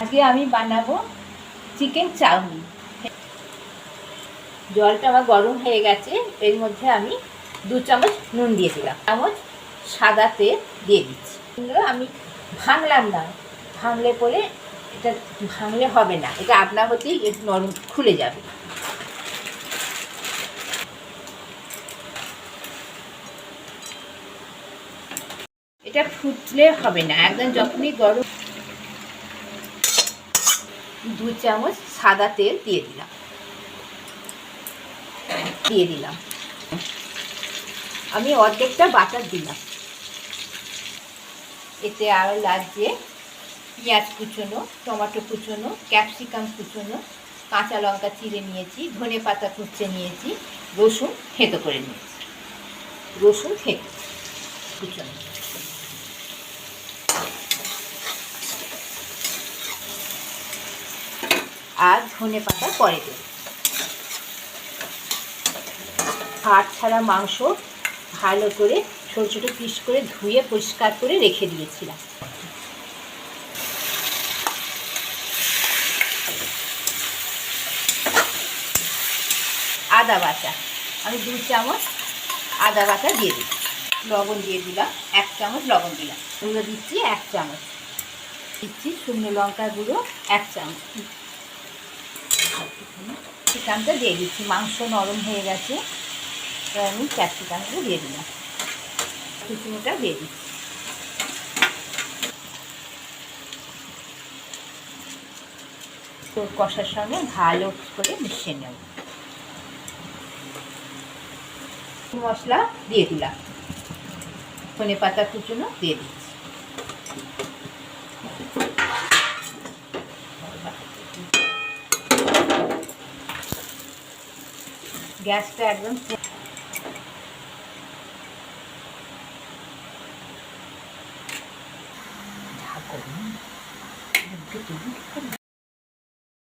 আজকে আমি বানাবো চিকেন চাউমিন। জলটা আমার গরম হয়ে গেছে, এর মধ্যে আমি দু চামচ নুন দিয়ে দিলাম। চামচ সাদা তেল দিয়ে দিচ্ছি। আমি ভাঙলাম না। ভাঙলে পরে এটা ভাঙলে হবে না। এটা আপনা হতেই একটু নরম খুলে যাবে। এটা ফুটলে হবে না। একদম যখনই গরম দু চামচ সাদা তেল দিয়ে দিলাম। দিয়ে দিলাম। আমি অর্ধেকটা বাটার দিলাম। এতে আরও লাগছে পেঁয়াজ কুচোনো, টমেটো কুচোনো, ক্যাপসিকাম কুচোনো, কাঁচা লঙ্কা চিড়ে নিয়েছি, ধনে পাতা কুচে নিয়েছি, রসুন থেতো করে নিয়েছি। রসুন থেতো। কুচোনো। আর ধনে পাতা পরে দেব হাড় ছাড়া মাংস ভালো করে ছোটো ছোটো পিস করে ধুয়ে পরিষ্কার করে রেখে দিয়েছিলাম। আদা বাটা। আমি দু চামচ আদা বাটা দিয়ে দিই লবণ দিয়ে দিলাম, এক চামচ লবণ দিলাম। এগুলো দিচ্ছি এক চামচ। দিচ্ছি শুকনো লঙ্কা গুঁড়ো এক চামচ। ক্যাপসিকামটা দিয়ে দিচ্ছি। মাংস নরম হয়ে গেছে। এবার আমি ক্যাপসিকামটা দিয়ে দিলাম। কুচুনোটা দিয়ে দিচ্ছি। তো কষার সঙ্গে ভালো করে মিশিয়ে নেব। মশলা দিয়ে দিলাম। ধনে পাতা কুচুনো দিয়ে দিচ্ছি। গ্যাসটা একদম ঢাকুন